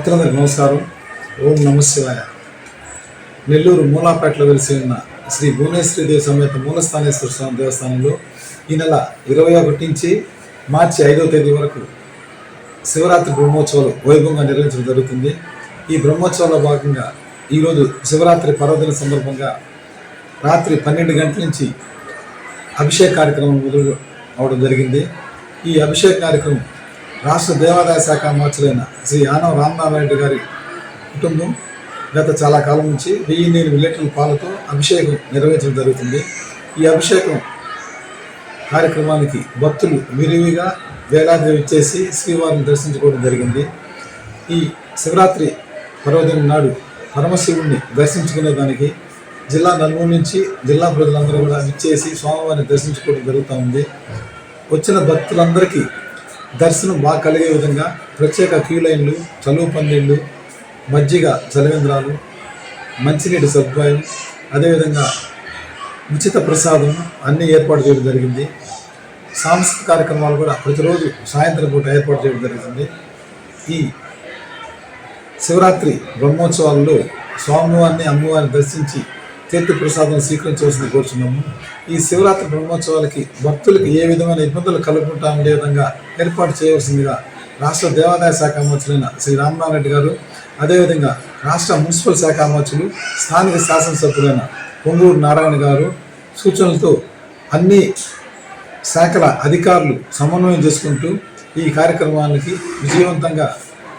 భక్తులందరికి నమస్కారం. ఓం నమ శివాయ. నెల్లూరు మూలాపేటలో వెలిసి ఉన్న శ్రీ భువనేశ్వరి దేవి సమేత మూలస్థానేశ్వర స్వామి దేవస్థానంలో ఈ నెల ఇరవై ఒకటి నుంచి మార్చి ఐదవ తేదీ వరకు శివరాత్రి బ్రహ్మోత్సవాలు వైభవంగా నిర్వహించడం జరుగుతుంది. ఈ బ్రహ్మోత్సవాల్లో భాగంగా ఈరోజు శివరాత్రి పర్వదిన సందర్భంగా రాత్రి పన్నెండు గంటల నుంచి అభిషేక కార్యక్రమం మొదలు అవడం జరిగింది. ఈ అభిషేక కార్యక్రమం రాష్ట్ర దేవాదాయ శాఖ మార్చులైన శ్రీ యానవ రామనారాయణ గారి కుటుంబం గత చాలా కాలం నుంచి వెయ్యి నేను విలేకరుల పాలతో అభిషేకం నిర్వహించడం జరుగుతుంది. ఈ అభిషేకం కార్యక్రమానికి భక్తులు విరివిగా వేలాది ఇచ్చేసి శ్రీవారిని దర్శించుకోవడం జరిగింది. ఈ శివరాత్రి పర్వదినం నాడు పరమశివుణ్ణి దర్శించుకునే దానికి జిల్లా నలుగురు నుంచి జిల్లా ప్రజలందరూ కూడా ఇచ్చేసి స్వామివారిని దర్శించుకోవడం జరుగుతూ ఉంది. వచ్చిన భక్తులందరికీ దర్శనం బాగా కలిగే విధంగా ప్రత్యేక క్యూ లైన్లు చలువు పందిళ్ళు మజ్జిగ చలివేంద్రాలు మంచినీటి సదుపాయం అదేవిధంగా ఉచిత ప్రసాదం అన్నీ ఏర్పాటు చేయడం జరిగింది. సాంస్కృతిక కార్యక్రమాలు కూడా ప్రతిరోజు సాయంత్రం పూట ఏర్పాటు చేయడం జరిగింది. ఈ శివరాత్రి బ్రహ్మోత్సవాల్లో స్వామివారిని అమ్మవారిని దర్శించి తీర్థ ప్రసాదం స్వీకరించవలసింది కోరుచున్నాము. ఈ శివరాత్రి బ్రహ్మోత్సవాలకి భక్తులకు ఏ విధమైన ఇబ్బందులు కలుగుంటా ఉండే విధంగా ఏర్పాటు చేయవలసిందిగా రాష్ట్ర దేవాదాయ శాఖ అమర్చులైన శ్రీ రామనారాయణ రెడ్డి గారు అదేవిధంగా రాష్ట్ర మున్సిపల్ శాఖ అమర్చులు స్థానిక శాసనసభ్యులైన పొంగూరు నారాయణ గారు సూచనలతో అన్ని శాఖల అధికారులు సమన్వయం చేసుకుంటూ ఈ కార్యక్రమానికి విజయవంతంగా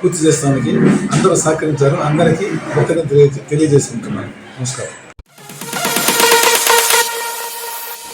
పూర్తి చేస్తానికి అందరూ సహకరించారు. అందరికీ కృతజ్ఞత తెలియజేసుకుంటున్నాను. నమస్కారం.